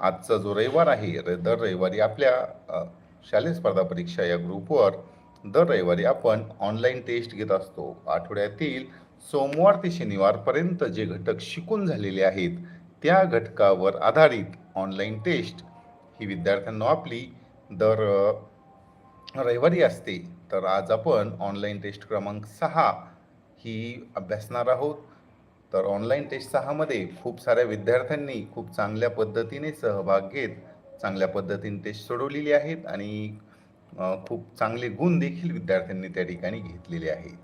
आजचा जो रविवार आहे र- दर रविवारी आपल्या शालेय स्पर्धा परीक्षा या ग्रुपवर दर रविवारी आपण ऑनलाईन टेस्ट घेत असतो. आठवड्यातील सोमवार ते शनिवारपर्यंत जे घटक शिकून झालेले आहेत त्या घटकावर आधारित ऑनलाईन टेस्ट ही विद्यार्थ्यांना आपली दर रविवारी असते. तर आज आपण ऑनलाईन टेस्ट क्रमांक सहा ही अभ्यासणार आहोत. तर ऑनलाईन टेस्ट सहामध्ये खूप साऱ्या विद्यार्थ्यांनी खूप चांगल्या पद्धतीने सहभाग घेत चांगल्या पद्धतीने टेस्ट सोडवलेली आहेत आणि खूप चांगले गुण देखील विद्यार्थ्यांनी त्या ठिकाणी घेतलेले आहेत.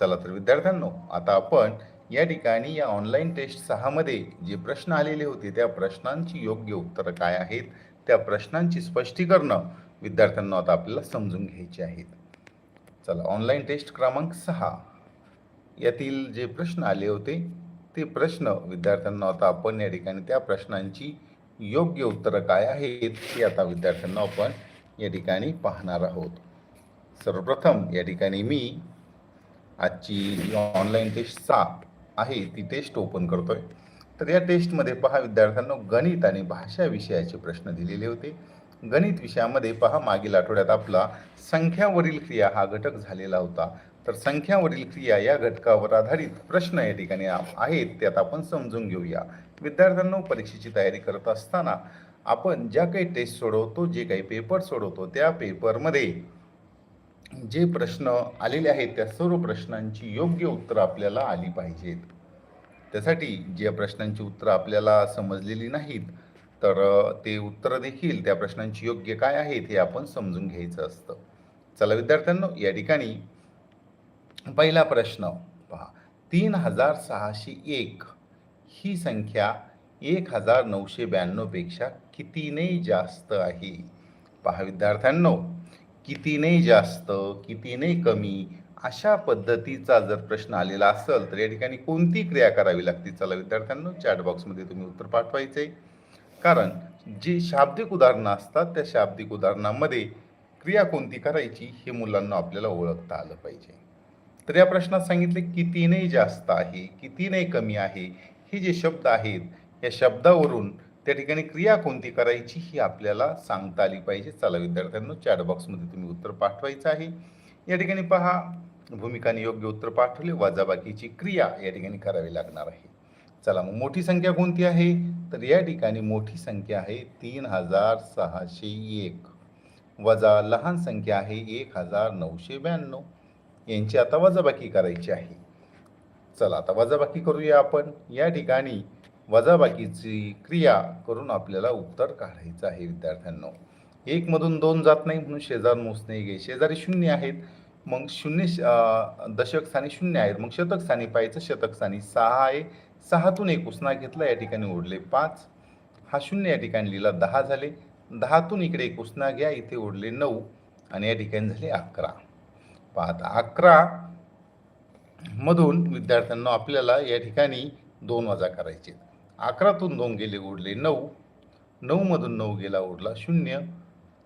चला तर विद्यार्थ्यांनो आता आपण या ठिकाणी या ऑनलाईन टेस्ट सहामध्ये जे प्रश्न आलेले होते त्या प्रश्नांची योग्य उत्तरं काय आहेत? त्या प्रश्नांची स्पष्टीकरणं विद्यार्थ्यांना आता आपल्याला समजून घ्यायची आहेत. चला ऑनलाईन टेस्ट क्रमांक सहा. यातील जे प्रश्न आले होते ते प्रश्न विद्यार्थ्यांना आता आपण या ठिकाणी त्या प्रश्नांची योग्य उत्तरं काय आहेत ते आता विद्यार्थ्यांना आपण या ठिकाणी पाहणार आहोत. सर्वप्रथम या ठिकाणी मी आजची जी ऑनलाईन टेस्ट सा आहे ती टेस्ट ओपन करतोय. तर या टेस्टमध्ये पहा विद्यार्थ्यांना गणित आणि भाषा विषयाचे प्रश्न दिलेले होते. गणित विषयामध्ये पहा मागील आठवड्यात आपला संख्यावरील क्रिया हा घटक झालेला होता. तर संख्यावरील क्रिया या घटकावर आधारित प्रश्न या ठिकाणी आहेत त्यात आपण समजून घेऊया. विद्यार्थ्यांना परीक्षेची तयारी करत असताना आपण ज्या काही टेस्ट सोडवतो जे काही पेपर सोडवतो त्या पेपरमध्ये जे प्रश्न आलेले आहेत त्या सर्व प्रश्नांची योग्य उत्तरं आपल्याला आली पाहिजेत. त्यासाठी ज्या प्रश्नांची उत्तरं आपल्याला समजलेली नाहीत तर ते उत्तरं देखील त्या प्रश्नांची योग्य काय आहेत हे आपण समजून घ्यायचं असतं. चला विद्यार्थ्यांनो या ठिकाणी पहिला प्रश्न पहा. तीन हजार सहाशे एक ही संख्या एक हजार नऊशे ब्याण्णवपेक्षा कितीने जास्त आहे? पहा विद्यार्थ्यांनो कितीने जास्त कितीने कमी अशा पद्धतीचा जर प्रश्न आलेला असेल तर या ठिकाणी कोणती क्रिया करावी लागते? चला विद्यार्थ्यांनो चॅट बॉक्समध्ये तुम्ही उत्तर पाठवायचे. कारण जी शाब्दिक उदाहरणं असतात त्या शाब्दिक उदाहरणामध्ये क्रिया कोणती करायची हे मुलांना आपल्याला ओळखता आलं पाहिजे. तर या प्रश्नात सांगितले किती नाही जास्त आहे कितीने कमी आहे हे जे शब्द आहेत या शब्दावरून त्या ठिकाणी क्रिया कोणती करायची ही आपल्याला सांगता आली पाहिजे. चला विद्यार्थ्यांनो चॅट बॉक्समध्ये तुम्ही उत्तर पाठवायचं आहे. या ठिकाणी पहा भूमिकाने योग्य उत्तर पाठवले वजाबाकीची क्रिया या ठिकाणी करावी लागणार आहे. चला मग मोठी संख्या कोणती आहे? तर या ठिकाणी मोठी संख्या आहे तीन हजार सहाशे एक. वजा लहान संख्या आहे एक हजार नऊशे ब्याण्णव. यांची आता वजाबाकी करायची आहे. चला आता वजाबाकी करूया आपण. या ठिकाणी वजाबाकीची क्रिया करून आपल्याला उत्तर काढायचं आहे विद्यार्थ्यांना. एक मधून दोन जात नाही म्हणून शेजार मोजणे घे शेजारी शून्य आहेत. मग शून्य श- दशक स्थानी शून्य आहेत. मग शतक स्थानी पाहायचं शतक स्थानी सहा आहे. सहातून एक उसना घेतला या ठिकाणी ओढले पाच. हा शून्य या ठिकाणी लिहिला दहा झाले. दहातून इकडे एक उसना घ्या इथे ओढले नऊ. आणि या ठिकाणी झाले अकरा. पाहता अकरा मधून विद्यार्थ्यांना आपल्याला या ठिकाणी दोन वजा करायचे. अकरातून दोन गेले उडले नऊ. नऊमधून नऊ गेला उरला शून्य.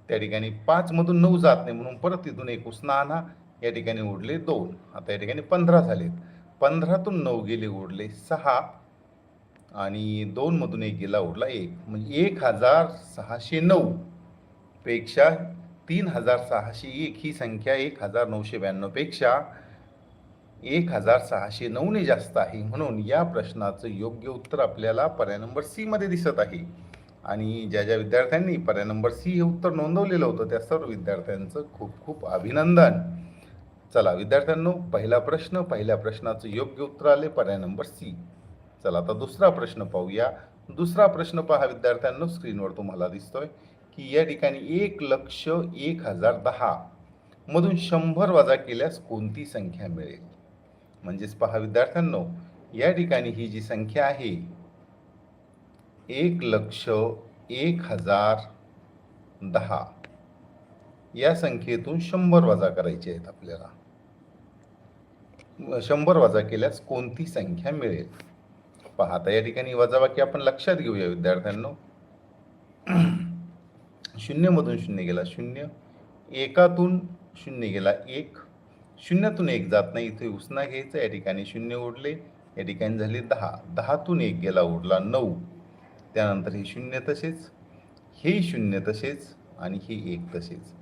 त्या ठिकाणी पाचमधून नऊ जात नाही म्हणून परत तिथून एक उसना आणा या ठिकाणी उडले दोन. आता या ठिकाणी पंधरा झालेत. पंधरातून नऊ गेले उडले सहा. आणि दोनमधून एक गेला उडला एक. म्हणजे एक हजार सहाशे नऊ. पेक्षा तीन हजार सहाशे एक ही संख्या एक हजार नऊशे ब्याण्णवपेक्षा एक हजार सहाशे नऊने जास्त आहे. म्हणून या प्रश्नाचं योग्य उत्तर आपल्याला पर्याय नंबर सीमध्ये दिसत आहे. आणि ज्या ज्या विद्यार्थ्यांनी पर्याय नंबर सी हे उत्तर नोंदवलेलं होतं त्या सर्व विद्यार्थ्यांचं खूप खूप अभिनंदन. चला विद्यार्थ्यांनो पहिला प्रश्न पहिल्या प्रश्नाचं योग्य उत्तर आले पर्याय नंबर सी. चला आता दुसरा प्रश्न पाहूया. दुसरा प्रश्न पहा विद्यार्थ्यांनो स्क्रीनवर तुम्हाला दिसतोय. की या ठिकाणी एक लक्ष एक हजार दहा. मधून शंभर वजा केल्यास कोणती संख्या मिळेल? म्हणजेच पहा विद्यार्थ्यांनो या ठिकाणी ही जी संख्या आहे एक लक्ष एक हजार दहा. या संख्येतून शंभर वजा करायचे आहेत आपल्याला. शंभर वजा केल्यास कोणती संख्या मिळेल? पाहता या ठिकाणी वजाबाकी आपण लक्षात घेऊया विद्यार्थ्यांनो. शून्यमधून शून्य गेला शून्य एकातून शून्य गेला एक शून्यातून एक जात नाही. इथे उसना घ्यायचं या ठिकाणी शून्य उडले या ठिकाणी झाले दहा. दहातून एक गेला उडला नऊ. त्यानंतर हे शून्य तसेच हे शून्य तसेच आणि हे एक तसेच.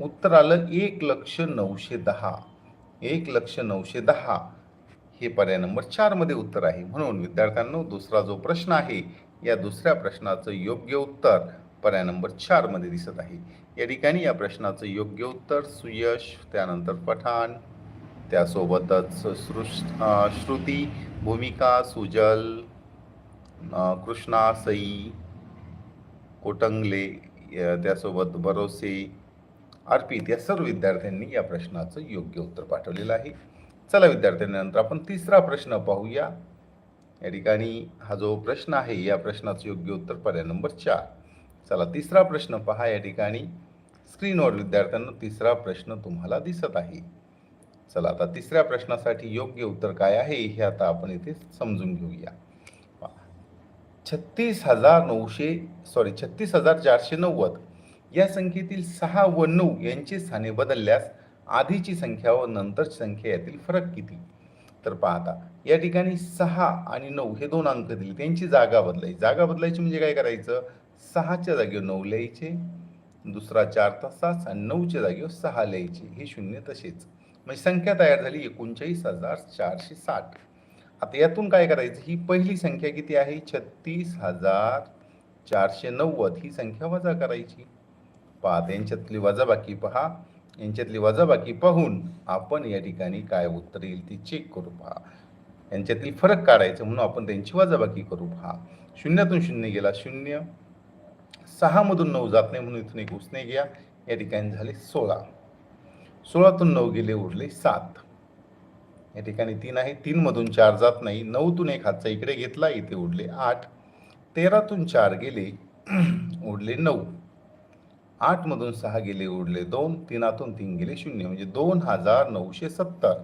उत्तर आलं एक लक्ष नऊशे दहा. एक लक्ष नऊशे दहा. हे पर्याय नंबर चारमध्ये उत्तर आहे. म्हणून विद्यार्थ्यांना दुसरा जो प्रश्न आहे या दुसऱ्या प्रश्नाचं योग्य उत्तर पर्याय नंबर चारमध्ये दिसत आहे. या ठिकाणी या प्रश्नाचं योग्य उत्तर सुयश त्यानंतर पठाण त्यासोबतच सृष श्रुती भूमिका सुजल कृष्णा सई कोटंगले त्यासोबत बरोसे अर्पित या सर्व विद्यार्थ्यांनी या प्रश्नाचं योग्य उत्तर पाठवलेलं आहे. चला विद्यार्थ्यांनंतर आपण तिसरा प्रश्न पाहूया. या ठिकाणी हा जो प्रश्न आहे या प्रश्नाचं योग्य उत्तर पर्याय नंबर चार. चला तिसरा प्रश्न पहा या ठिकाणी. स्क्रीनवर विद्यार्थ्यांना तिसरा प्रश्न तुम्हाला दिसत आहे. चला आता तिसऱ्या प्रश्नासाठी योग्य उत्तर काय आहे हे आता आपण इथे समजून घेऊया. छत्तीस हजार नऊशे सॉरी छत्तीस हजार चारशे नव्वद. या संख्येतील सहा व नऊ यांची स्थाने बदलल्यास आधीची संख्या व नंतरची संख्या यातील फरक किती? तर पाहता या ठिकाणी सहा आणि नऊ हे दोन अंक दिले. त्यांची जागा बदलायची. जागा बदलायची म्हणजे काय करायचं? सहाच्या जागेवर नऊ लिहायचे दुसरा चार तासाच आणि नऊच्या जागेवर सहा लिहायचे. हे शून्य तसेच. म्हणजे संख्या तयार झाली एकोणचाळीस हजार चारशे साठ. आता यातून काय करायचं? ही पहिली संख्या किती आहे? छत्तीस हजार चारशे नव्वद. ही संख्या वजा करायची. पहा यांच्यातली वजाबाकी पहा. यांच्यातली वजाबाकी पाहून आपण या ठिकाणी काय उत्तर येईल ती चेक करू पहा. यांच्यातील फरक काढायचं म्हणून आपण त्यांची वजाबाकी करू पहा. शून्यातून शून्य गेला शून्य. सहामधून नऊ जात नाही म्हणून इथून एक उसने घ्या. या ठिकाणी झाले सोळा. सोळातून नऊ गेले उरले सात. या ठिकाणी तीन आहे. तीनमधून चार जात नाही. नऊतून एक हातचा इकडे घेतला इथे उडले आठ. तेरातून चार गेले उडले नऊ. आठमधून सहा गेले उडले दोन. तीनातून तीन गेले शून्य. म्हणजे दोन हजार नऊशे सत्तर.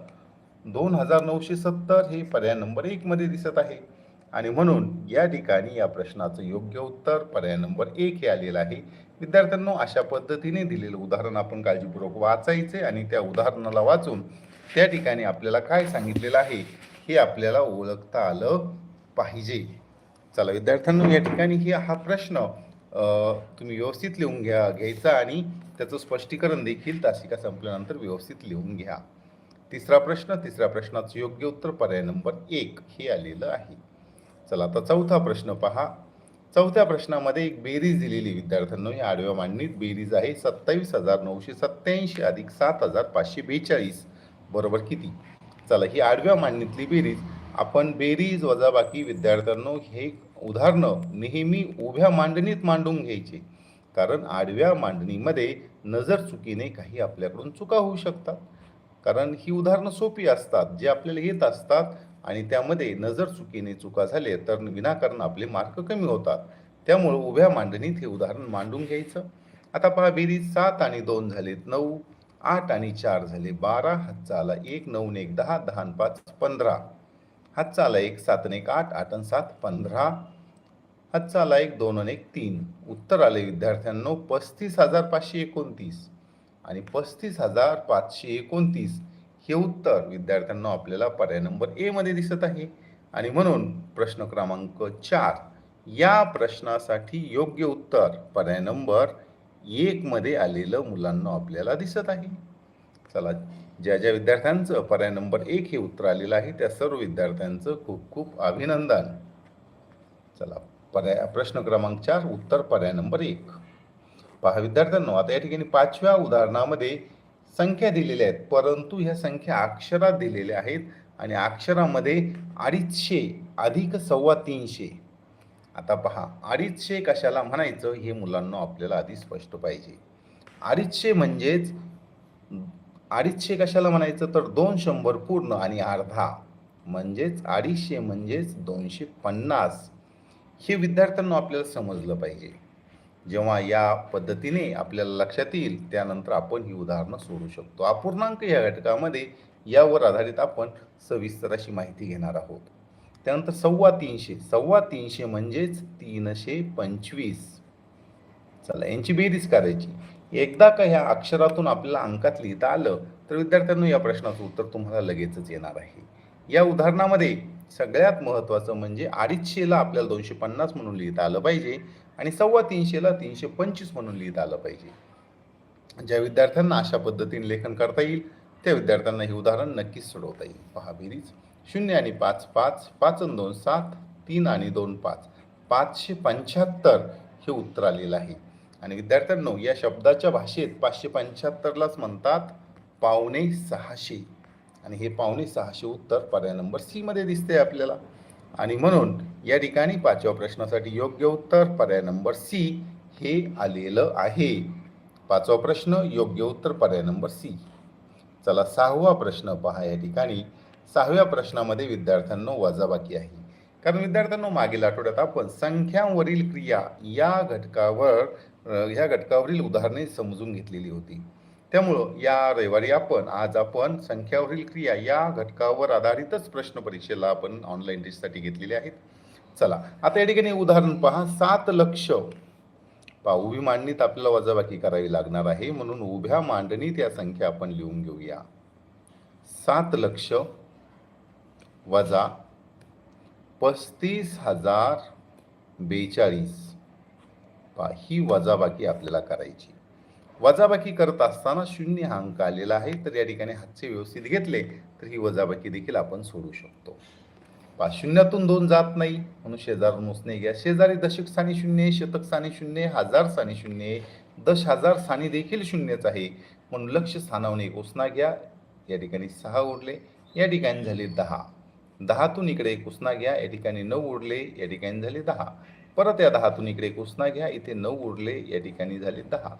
दोन हजार नऊशे सत्तर हे पर्याय नंबर एकमध्ये दिसत आहे. आणि म्हणून या ठिकाणी या प्रश्नाचं योग्य उत्तर पर्याय नंबर एक हे आलेलं आहे. विद्यार्थ्यांनो अशा पद्धतीने दिलेलं उदाहरण आपण काळजीपूर्वक वाचायचे आणि त्या उदाहरणाला वाचून त्या ठिकाणी आपल्याला काय सांगितलेलं आहे हे आपल्याला ओळखता आलं पाहिजे. चला विद्यार्थ्यांनो या ठिकाणी ही हा प्रश्न तुम्ही व्यवस्थित लिहून घ्या घ्यायचा आणि त्याचं स्पष्टीकरण देखील तासिका संपल्यानंतर व्यवस्थित लिहून घ्या. तिसरा प्रश्न तिसऱ्या प्रश्नाचं योग्य उत्तर पर्याय नंबर एक हे आलेलं आहे. चला आता चौथा प्रश्न पहा. चौथ्या प्रश्नामध्ये एक बेरीज दिलेली विद्यार्थ्यांनो या आडव्या मांडणीत बेरीज आहे सत्तावीस हजार नऊशे सत्त्याऐंशी अधिक सात हजार पाचशे बेचाळीस. बरोबर किती? चला ही आडव्या मांडणीतली बेरीज. आपण बेरीज वजाबाकी विद्यार्थ्यांनो हे उदाहरणं नेहमी उभ्या मांडणीत मांडून घ्यायचे. कारण आडव्या मांडणीमध्ये नजर चुकीने काही आपल्याकडून चुका होऊ शकतात. कारण ही उदाहरणं सोपी असतात जे आपल्याला येत असतात आणि त्यामध्ये नजर चुकीने चुका झाले तर विनाकारण आपले मार्क कमी होतात. त्यामुळे उभ्या मांडणीत हे उदाहरण मांडून घ्यायचं. आता पहा बेरीज सात आणि दोन झालेत नऊ आठ आणि चार झाले बारा हातचा आला एक नऊ एक दहा दहा पाच पंधरा. हातचा आला एक सात आणि एक आठ आठ आणि सात पंधरा. हातचा आला एक दोन आणि एक तीन. उत्तर आले विद्यार्थ्यांनो पस्तीस हजार पाचशे एकोणतीस. आणि पस्तीस हजार पाचशे एकोणतीस. हे उत्तर विद्यार्थ्यांना आपल्याला पर्याय नंबर ए मध्ये दिसत आहे. आणि म्हणून प्रश्न क्रमांक चार या प्रश्नासाठी योग्य उत्तर पर्याय नंबर एक मध्ये आलेलं मुलांना आपल्याला दिसत आहे. चला ज्या ज्या विद्यार्थ्यांचं पर्याय नंबर एक हे उत्तर आलेलं आहे त्या सर्व विद्यार्थ्यांचं खूप खूप अभिनंदन. चला पर्याय प्रश्न क्रमांक चार उत्तर पर्याय नंबर एक. पहा विद्यार्थ्यांनो आता या ठिकाणी पाचव्या उदाहरणामध्ये संख्या दिलेल्या आहेत. परंतु ह्या संख्या अक्षरात दिलेल्या आहेत आणि अक्षरामध्ये अडीचशे अधिक सव्वा तीनशे. आता पहा अडीचशे कशाला म्हणायचं हे मुलांना आपल्याला आधी स्पष्ट पाहिजे. अडीचशे म्हणजेच अडीचशे कशाला म्हणायचं? तर दोन शंभर पूर्ण आणि अर्धा. म्हणजेच अडीचशे म्हणजेच दोनशे पन्नास. हे विद्यार्थ्यांना आपल्याला समजलं पाहिजे. जेव्हा या पद्धतीने आपल्याला लक्षात येईल त्यानंतर आपण ही उदाहरणं सोडू शकतो. अपूर्णांक या घटकामध्ये यावर आधारित आपण सविस्तर अशी माहिती घेणार आहोत. त्यानंतर सव्वा तीनशे. सव्वा तीनशे म्हणजेच तीनशे पंचवीस. चला यांची बेरीज करायची. एकदा का ह्या अक्षरातून आपल्याला अंकात लिहिता आलं तर विद्यार्थ्यांना या प्रश्नाचं उत्तर तुम्हाला लगेचच येणार आहे. या उदाहरणामध्ये सगळ्यात महत्त्वाचं म्हणजे अडीचशेला आपल्याला दोनशे पन्नास म्हणून लिहिता आलं पाहिजे. आणि सव्वा तीनशेला तीनशे पंचवीस म्हणून लिहित आलं पाहिजे. ज्या विद्यार्थ्यांना अशा पद्धतीने लेखन करता येईल त्या विद्यार्थ्यांना हे उदाहरण नक्कीच सोडवता येईल. पहा बेरीज. शून्य आणि पाच पाच पाच आणि दोन सात तीन आणि दोन पाच. पाचशे पंच्याहत्तर हे उत्तर आलेलं आहे. आणि विद्यार्थ्यांनो या शब्दाच्या भाषेत पाचशे पंच्याहत्तरलाच म्हणतात पावणे सहाशे. आणि हे पावणे सहाशे उत्तर पर्याय नंबर सीमध्ये दिसते आपल्याला. आणि म्हणून या ठिकाणी पाचव्या प्रश्नासाठी योग्य उत्तर पर्याय नंबर सी हे आलेलं आहे. पाचवा प्रश्न योग्य उत्तर पर्याय नंबर सी चला सहावा प्रश्न पहा या ठिकाणी. सहाव्या प्रश्नामध्ये विद्यार्थ्यांना वजाबाकी आहे. कारण विद्यार्थ्यांना मागील आठवड्यात आपण संख्यांवरील क्रिया या घटकावर ह्या घटकावरील उदाहरणे समजून घेतलेली होती. त्यामुळं या रविवारी आपण आज आपण संख्यावरील क्रिया या घटकावर आधारितच प्रश्न परीक्षेला आपण ऑनलाईन टेस्टसाठी घेतलेले आहेत. चला आता या ठिकाणी उदाहरण पहा. सात लक्ष. पहा उभी मांडणीत आपल्याला वजाबाकी करावी लागणार आहे. म्हणून उभ्या मांडणीत या संख्या आपण लिहून घेऊया. सात लक्ष वजा पस्तीस हजार बेचाळीस. ही वजाबाकी आपल्याला करायची. वजाबाकी करत असताना शून्य हा अंक आलेला आहे. तर या ठिकाणी हातचे व्यवस्थित घेतले तर ही वजाबाकी देखील आपण सोडू शकतो. पाच शून्यातून दोन जात नाही म्हणून शेजारून उसने घ्या. शेजारी दशक स्थानी शून्य शतक स्थानी शून्य हजार स्थानी शून्य दश हजार स्थानी देखील शून्यच आहे. म्हणून लक्ष स्थानावून एक उसना घ्या. या ठिकाणी सहा उरले या ठिकाणी झाले दहा. दहातून इकडे एक उसना घ्या या ठिकाणी नऊ उरले या ठिकाणी झाले दहा. परत या दहातून इकडे एक उसना घ्या इथे नऊ उरले या ठिकाणी झाले दहा.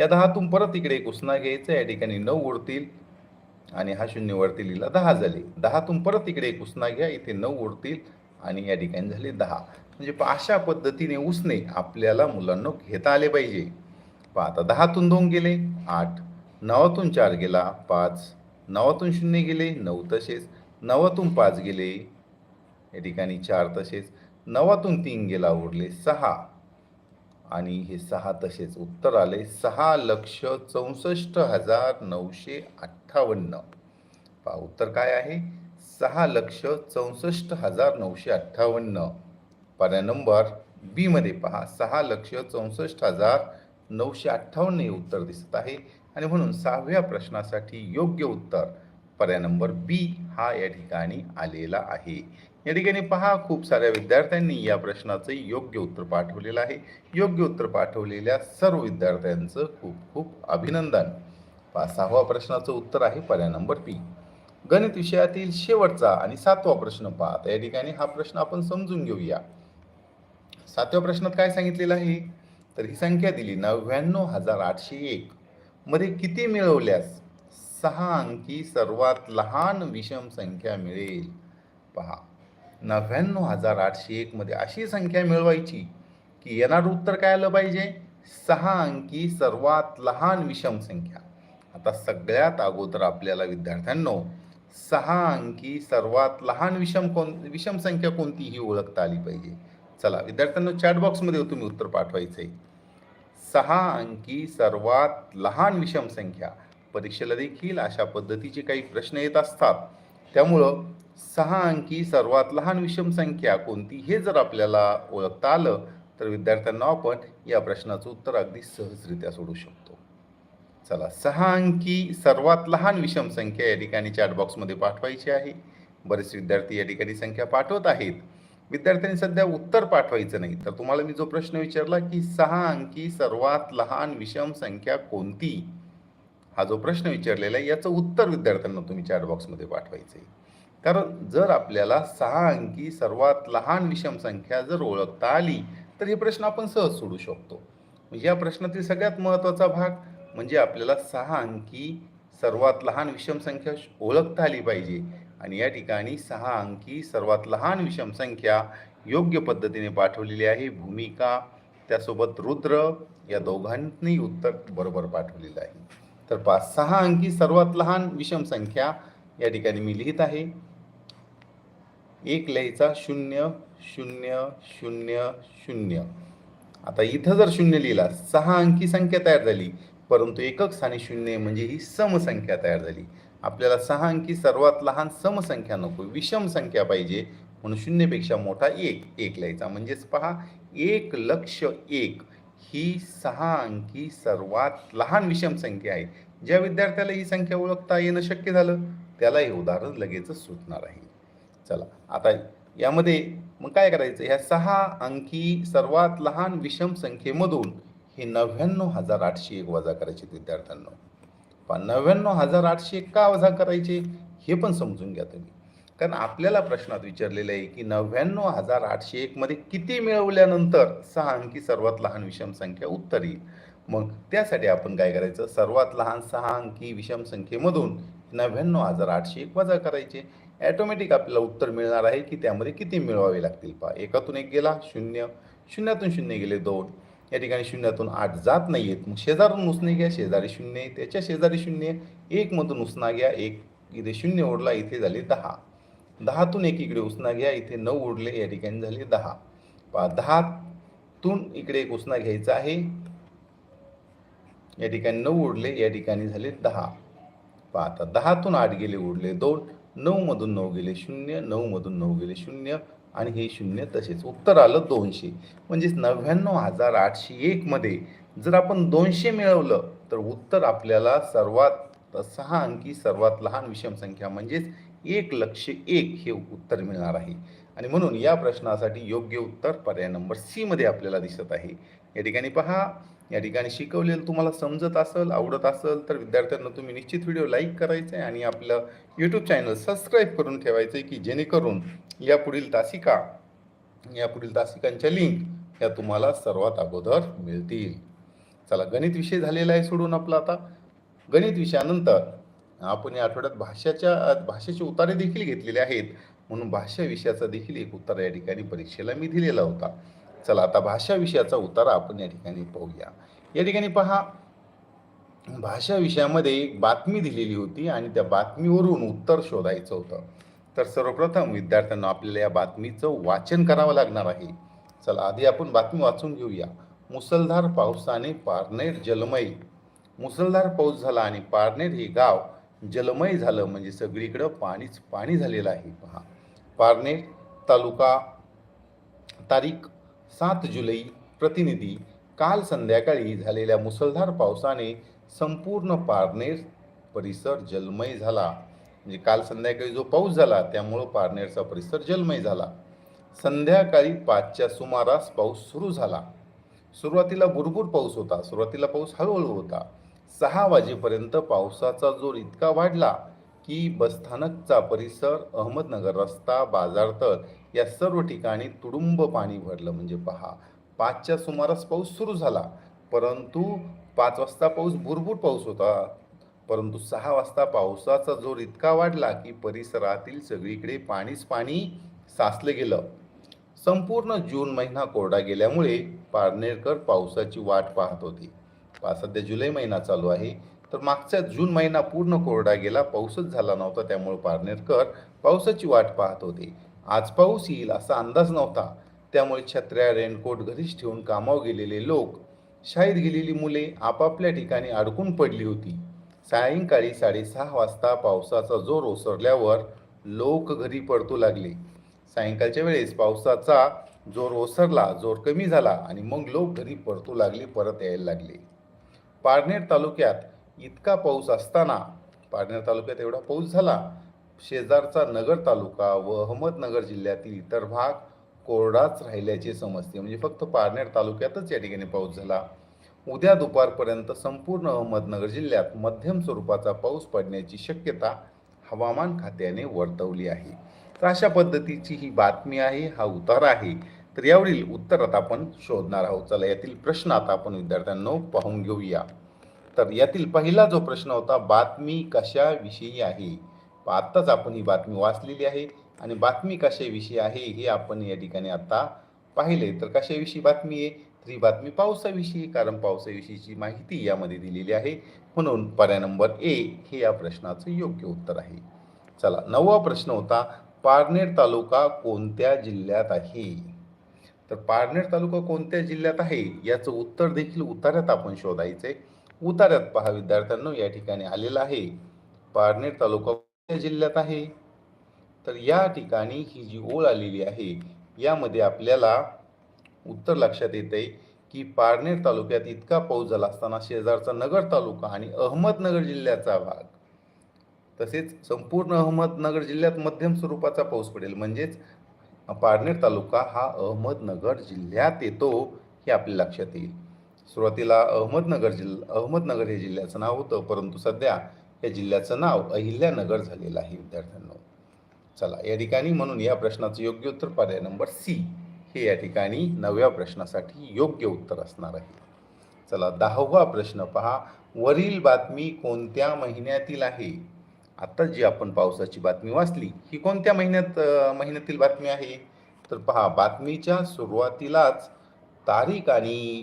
या दहातून परत इकडे एक उसना घ्यायचा या ठिकाणी नऊ उडतील. आणि हा शून्यवरती लिहिला दहा झाले. दहातून परत इकडे एक उसना घ्या इथे नऊ उडतील आणि या ठिकाणी झाले दहा. म्हणजे अशा पद्धतीने उसने आपल्याला मुलांना घेता आले पाहिजे. पहा आता दहातून दोन गेले आठ. नवातून चार गेला पाच. नवातून शून्य गेले नऊ तसेच. नवातून पाच गेले या ठिकाणी चार तसेच. नवातून तीन गेला उरले सहा. आणि हे सहा तसेच उत्तर आले. सहा लक्ष चौसष्ट हजार नऊशे अठ्ठावन्न. पहा उत्तर काय आहे? सहा लक्ष चौसष्ट हजार नऊशे अठ्ठावन्न. पर्याय नंबर बीमध्ये पहा. सहा लक्ष चौसष्ट हजार नऊशे अठ्ठावन्न हे उत्तर दिसत आहे. आणि म्हणून सहाव्या प्रश्नासाठी योग्य उत्तर पर्याय नंबर बी हा या ठिकाणी आलेला आहे. या ठिकाणी पहा खूप साऱ्या विद्यार्थ्यांनी या प्रश्नाचं योग्य उत्तर पाठवलेलं आहे. योग्य उत्तर पाठवलेल्या सर्व विद्यार्थ्यांचं खूप खूप अभिनंदन. सहावा प्रश्नाचं उत्तर आहे पर्याय नंबर पी. गणित विषयातील शेवटचा आणि सातवा प्रश्न पहा. या ठिकाणी हा प्रश्न आपण समजून घेऊया. सातव्या प्रश्नात काय सांगितलेलं आहे? तर ही संख्या दिली नव्याण्णव हजार आठशे एक. मध्ये किती मिळवल्यास? सहा अंकी सर्वात लहान विषम संख्या मिळेल. पहा नव्याण्णव हजार आठशे एकमध्ये अशी संख्या मिळवायची की येणार उत्तर काय आलं पाहिजे? सहा अंकी सर्वात लहान विषम संख्या. आता सगळ्यात अगोदर आपल्याला विद्यार्थ्यांनो सहा अंकी सर्वात लहान विषम कोण विषम संख्या कोणती ही ओळखता आली पाहिजे. चला विद्यार्थ्यांनो चॅट बॉक्समध्ये तुम्ही उत्तर पाठवायचं. आहे सहा अंकी सर्वात लहान विषम संख्या. परीक्षेला देखील अशा पद्धतीचे काही प्रश्न येत असतात. त्यामुळं सहा अंकी सर्वात लहान विषम संख्या कोणती हे जर आपल्याला ओळखता आलं तर विद्यार्थ्यांना आपण या प्रश्नाचं उत्तर अगदी सहजरित्या सोडू शकतो. चला सहा अंकी सर्वात लहान विषम संख्या या ठिकाणी चॅट बॉक्समध्ये पाठवायची आहे. बरेच विद्यार्थी या ठिकाणी संख्या पाठवत आहेत. विद्यार्थ्यांनी सध्या उत्तर पाठवायचं नाही तर तुम्हाला मी जो प्रश्न विचारला की सहा अंकी सर्वात लहान विषम संख्या कोणती? हा जो प्रश्न विचारलेला आहे याचं उत्तर विद्यार्थ्यांना तुम्ही चॅट बॉक्समध्ये पाठवायचं आहे कारण जर आपल्याला सहा अंकी सर्वात लहान विषम संख्या जर ओळखता आली तर हे प्रश्न आपण सहज सोडू शकतो. म्हणजे या प्रश्नातील सगळ्यात महत्त्वाचा भाग म्हणजे आपल्याला सहा अंकी सर्वात लहान विषम संख्या ओळखता आली पाहिजे आणि या ठिकाणी सहा अंकी सर्वात लहान विषम संख्या योग्य पद्धतीने पाठवलेली आहे. भूमिका त्यासोबत रुद्र या दोघांनी उत्तर बरोबर पाठवलेलं आहे. तर पाच सहा अंकी सर्वात लहान विषम संख्या या ठिकाणी मी लिहित आहे. एक लिहायचा शून्य शून्य शून्य शून्य. आता इथं जर शून्य लिहिला सहा अंकी संख्या तयार झाली परंतु एकक स्थानी शून्य म्हणजे ही समसंख्या तयार झाली. आपल्याला सहा अंकी सर्वात लहान समसंख्या नको विषम संख्या पाहिजे म्हणून शून्यपेक्षा मोठा एक एक लिहायचा. म्हणजेच पहा एक लक्ष एक ही सहा अंकी सर्वात लहान विषम संख्या आहे. ज्या विद्यार्थ्याला ही संख्या ओळखता येणं शक्य झालं त्याला हे उदाहरण लगेचच सुटणार आहे. चला. आता यामध्ये मग काय करायचं? ह्या सहा अंकी सर्वात लहान विषम संख्येमधून हे नव्याण्णव हजार आठशे एक वजा करायचे विद्यार्थ्यांना. पण नव्याण्णव हजार आठशे एक का वजा करायचे? हे पण समजून घ्या तुम्ही. कारण आपल्याला प्रश्नात विचारलेलं आहे की नव्याण्णव हजार आठशे एकमध्ये किती मिळवल्यानंतर सहा अंकी सर्वात लहान विषम संख्या उत्तर येईल? मग त्यासाठी आपण काय करायचं? सर्वात लहान सहा अंकी विषम संख्येमधून नव्याण्णव हजार आठशे एक वजा करायचे. ॲटोमॅटिक आपल्याला उत्तर मिळणार आहे की त्यामध्ये किती मिळवावे लागतील. पहा एकातून एक गेला शून्य. शून्यातून शून्य गेले दोन. या ठिकाणी शून्यातून आठ जात नाही आहेत मग शेजारून उसने घ्या शेजारी शून्य. त्याच्या शेजारी शून्य. एकमधून उसना घ्या एक इथे शून्य ओढला इथे झाले दहा. दहातून एक इकडे उसना घ्या इथे नऊ ओढले या ठिकाणी झाले दहा. पहा दहातून इकडे एक उसना घ्यायचा आहे. या ठिकाणी नऊ ओढले या ठिकाणी झाले दहा. पहा आता दहातून आठ गेले ओढले दोन. नऊ मधून नऊ गेले शून्य नऊ मधून नऊ गेले शून्य आणि हे शून्य तसेच. उत्तर आलं दोनशे. म्हणजेच नव्याण्णव हजार आठशे एक मध्ये जर आपण दोनशे मिळवलं तर उत्तर आपल्याला सर्वात सहा अंकी सर्वात लहान विषम संख्या म्हणजेच एक लक्ष एक हे उत्तर मिळणार आहे. आणि म्हणून या प्रश्नासाठी योग्य उत्तर पर्याय नंबर सी मध्ये आपल्याला दिसत आहे. या ठिकाणी पहा. या ठिकाणी शिकवलेलं तुम्हाला समजत असेल आवडत असेल तर विद्यार्थ्यांना तुम्ही निश्चित व्हिडिओ लाईक करायचा आहे आणि आपलं यूट्यूब चॅनल सबस्क्राईब करून ठेवायचं आहे की जेणेकरून या पुढील तासिका या पुढील तासिकांच्या लिंक या तुम्हाला सर्वात अगोदर मिळतील. चला गणित विषय झालेला आहे सोडून आपला आता. गणित विषयानंतर आपण या आठवड्यात भाषाच्या भाषेचे उतारे देखील घेतलेले आहेत. म्हणून भाषा विषयाचा देखील एक उत्तर या ठिकाणी परीक्षेला मी दिलेला होता. चला आता भाषा विषयाचा उतारा आपण या ठिकाणी पाहूया. या ठिकाणी पहा. भाषा विषयामध्ये एक बातमी दिलेली होती आणि त्या बातमीवरून उत्तर शोधायचं होतं. तर सर्वप्रथम विद्यार्थ्यांना आपल्याला या बातमीचं वाचन करावं लागणार आहे. चला आधी आपण बातमी वाचून घेऊया. मुसळधार पावसाने पारनेर जलमय. मुसळधार पाऊस झाला आणि पारनेर हे गाव जलमय झालं. म्हणजे सगळीकडं पाणीच पाणी झालेलं आहे. पहा. पारनेर तालुका तारीख सात जुलै प्रतिनिधी काल संध्याकाळी झालेल्या मुसळधार पावसाने संपूर्ण पारनेर परिसर जलमय झाला. म्हणजे काल संध्याकाळी जो पाऊस झाला त्यामुळं पारनेरचा परिसर जलमय झाला. संध्याकाळी पाचच्या सुमारास पाऊस सुरू झाला. सुरुवातीला भुरभूर पाऊस होता सुरुवातीला पाऊस हळूहळू होता. सहा वाजेपर्यंत पावसाचा जोर इतका वाढला की बसस्थानकचा परिसर अहमदनगर रस्ता बाजारतळ या सर्व ठिकाणी तुडुंब पाणी भरलं. म्हणजे पहा पाचच्या सुमारास पाऊस सुरू झाला. परंतु पाच वाजता पाऊस भुरभूर पाऊस होता. परंतु सहा वाजता पावसाचा जोर इतका वाढला की परिसरातील सगळीकडे पाणीच पाणी साचलं गेलं. संपूर्ण जून महिना कोरडा गेल्यामुळे पारनेरकर पावसाची वाट पाहत होती. सध्या जुलै महिना चालू आहे. तर मागचा जून महिना पूर्ण कोरडा गेला पाऊसच झाला नव्हता त्यामुळे पारनेरकर पावसाची वाट पाहत होते. आज पाऊस येईल असा अंदाज नव्हता त्यामुळे छत्र्या रेनकोट घरीच ठेवून कामावर गेलेले लोक शाळेत गेलेली मुले आपापल्या ठिकाणी अडकून पडली होती. सायंकाळी साडेसहा वाजता पावसाचा जोर ओसरल्यावर लोक घरी परतू लागले. सायंकाळच्या वेळेस पावसाचा जोर ओसरला जोर कमी झाला आणि मग लोक घरी परतू लागले परत यायला लागले. पारनेर तालुक्यात इतका पाऊस असताना पारनेर तालुक्यात एवढा पाऊस झाला. शेजारचा नगर तालुका व अहमदनगर जिल्ह्यातील इतर भाग कोरडाच राहिल्याचे समजते. म्हणजे फक्त पारनेर तालुक्यातच या ठिकाणी पाऊस झाला. उद्या दुपारपर्यंत संपूर्ण अहमदनगर जिल्ह्यात मध्यम स्वरूपाचा पाऊस पडण्याची शक्यता हवामान खात्याने वर्तवली आहे. तर अशा पद्धतीची ही बातमी आहे हा उतार आहे. तर यावरील उत्तर आता आपण शोधणार आहोत. चला यातील प्रश्न आता आपण विद्यार्थ्यांना पाहून घेऊया. तर यातील पहिला जो प्रश्न होता बातमी कशाविषयी आहे? आत्ताच आपण ही बातमी वाचलेली आहे आणि बातमी कशाविषयी आहे हे आपण या ठिकाणी आता पाहिले. तर कशाविषयी बातमी आहे? तर ही बातमी पावसाविषयी कारण पावसाविषयीची माहिती यामध्ये दिलेली आहे. म्हणून पर्याय नंबर ए हे या प्रश्नाचं योग्य उत्तर आहे. चला नववा प्रश्न होता पारनेर तालुका कोणत्या जिल्ह्यात आहे? तर पारनेर तालुका कोणत्या जिल्ह्यात आहे? याचं उत्तर देखील उतार्यात आपण शोधायचं आहे उतार्यात पहा विद्यार्थ्यांनो या ठिकाणी आलेला आहे. पारनेर तालुका जिल्ह्यात आहे. तर या ठिकाणी ही जी ओळ आलेली आहे यामध्ये आपल्याला उत्तर लक्षात येते की पारनेर तालुक्यात इतका पाऊस झाला असताना शेजारचा नगर तालुका आणि अहमदनगर जिल्ह्याचा भाग. तसेच संपूर्ण अहमदनगर जिल्ह्यात मध्यम स्वरूपाचा पाऊस पडेल. म्हणजेच पारनेर तालुका हा अहमदनगर जिल्ह्यात येतो हे आपल्या लक्षात येईल. सुरुवातीला अहमदनगर जिल्हा अहमदनगर हे जिल्ह्याचं नाव होतं परंतु सध्या या जिल्ह्याचं नाव अहिल्यानगर झालेलं आहे विद्यार्थ्यांनो. चला या ठिकाणी म्हणून या प्रश्नाचं योग्य उत्तर पर्याय नंबर सी. हे या ठिकाणी नवव्या प्रश्नासाठी योग्य उत्तर असणार आहे. चला दहावा प्रश्न पहा. वरील बातमी कोणत्या महिन्यातील आहे? आता जी आपण पावसाची बातमी वाचली ही कोणत्या महिन्यात महिन्यातील बातमी आहे? तर पहा बातमीच्या सुरुवातीलाच तारीख आणि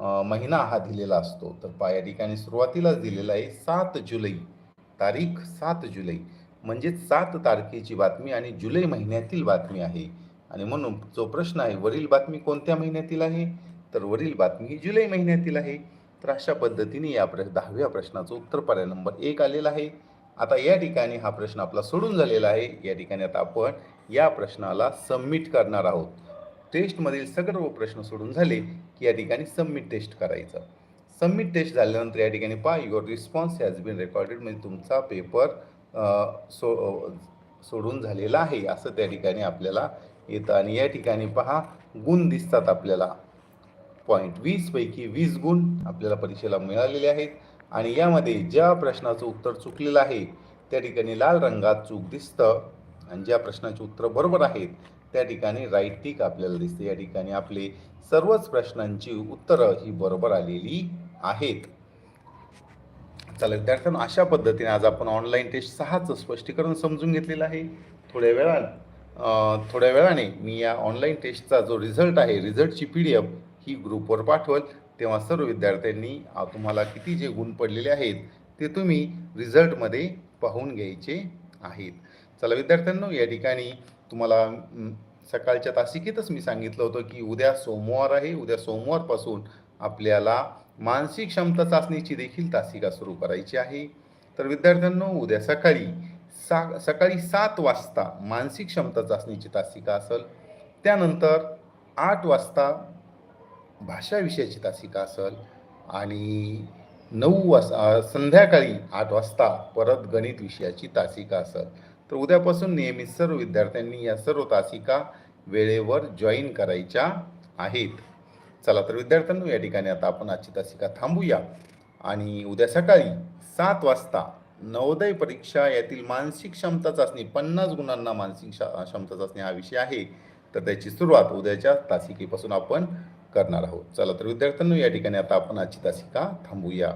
महिना हा दिलेला असतो. तर पा या ठिकाणी सुरुवातीलाच दिलेला आहे सात जुलै. तारीख सात जुलै. म्हणजेच सात तारखेची बातमी आणि जुलै महिन्यातील बातमी आहे. आणि म्हणून जो प्रश्न आहे वरील बातमी कोणत्या महिन्यातील आहे? तर वरील बातमी ही जुलै महिन्यातील आहे. तर अशा पद्धतीने या प्र दहाव्या प्रश्नाचं उत्तर पर्याय नंबर एक आलेला आहे. आता या ठिकाणी हा प्रश्न आपला सोडून झालेला आहे. या ठिकाणी आता आपण या प्रश्नाला सबमिट करणार आहोत. टेस्टमधील सर्व प्रश्न सोडून झाले की या ठिकाणी सबमिट टेस्ट करायचं. सबमिट टेस्ट झाल्यानंतर या ठिकाणी पहा your response has been recorded म्हणजे तुमचा पेपर सो सोडून झालेला आहे असं त्या ठिकाणी आपल्याला येतं. आणि या ठिकाणी पहा गुण दिसतात आपल्याला. पॉईंट वीसपैकी वीस गुण आपल्याला परीक्षेला मिळालेले आहेत. आणि यामध्ये ज्या प्रश्नाचं उत्तर चुकलेलं आहे त्या ठिकाणी लाल रंगात चूक दिसतं. आणि ज्या प्रश्नाचे उत्तरं बरोबर आहेत त्या ठिकाणी राईट टिक आपल्याला दिसते. या ठिकाणी आपले सर्वच प्रश्नांची उत्तरं ही बरोबर आलेली आहेत. चला विद्यार्थ्यांनो अशा पद्धतीने आज आपण ऑनलाईन टेस्ट सहाचं स्पष्टीकरण समजून घेतलेलं आहे. थोड्या वेळा थोड्या वेळाने मी या ऑनलाईन टेस्टचा जो रिझल्ट आहे रिझल्टची पी डी एफ ही ग्रुपवर पाठवल. तेव्हा सर्व विद्यार्थ्यांनी तुम्हाला किती जे गुण पडलेले आहेत ते तुम्ही रिझल्टमध्ये पाहून घ्यायचे आहेत. चला विद्यार्थ्यांनो या ठिकाणी तुम्हाला सकाळच्या तासिकेतच मी सांगितलं होतं की उद्या सोमवार आहे. उद्या सोमवारपासून आपल्याला मानसिक क्षमता चाचणीची देखील तासिका सुरू करायची आहे. तर विद्यार्थ्यांनो उद्या सकाळी सा सकाळी सात वाजता मानसिक क्षमता चाचणीची तासिका असेल. त्यानंतर आठ वाजता भाषा विषयाची तासिका असेल. आणि नऊ वाजता संध्याकाळी आठ वाजता परत गणित विषयाची तासिका असेल. तर उद्यापासून नियमित सर्व विद्यार्थ्यांनी या सर्व तासिका वेळेवर जॉईन करायच्या आहेत. चला तर विद्यार्थ्यांनो या ठिकाणी आता आपण आजची तासिका थांबूया. आणि उद्या सकाळी सात वाजता नवोदय परीक्षा यातील मानसिक क्षमता चाचणी पन्नास गुणांना मानसिक शा- क्षमता चाचणी हा विषय आहे. तर त्याची सुरुवात उद्याच्या तासिकेपासून आपण करणार आहोत. चला तर विद्यार्थ्यांनो या ठिकाणी आता आपण आजची तासिका थांबूया.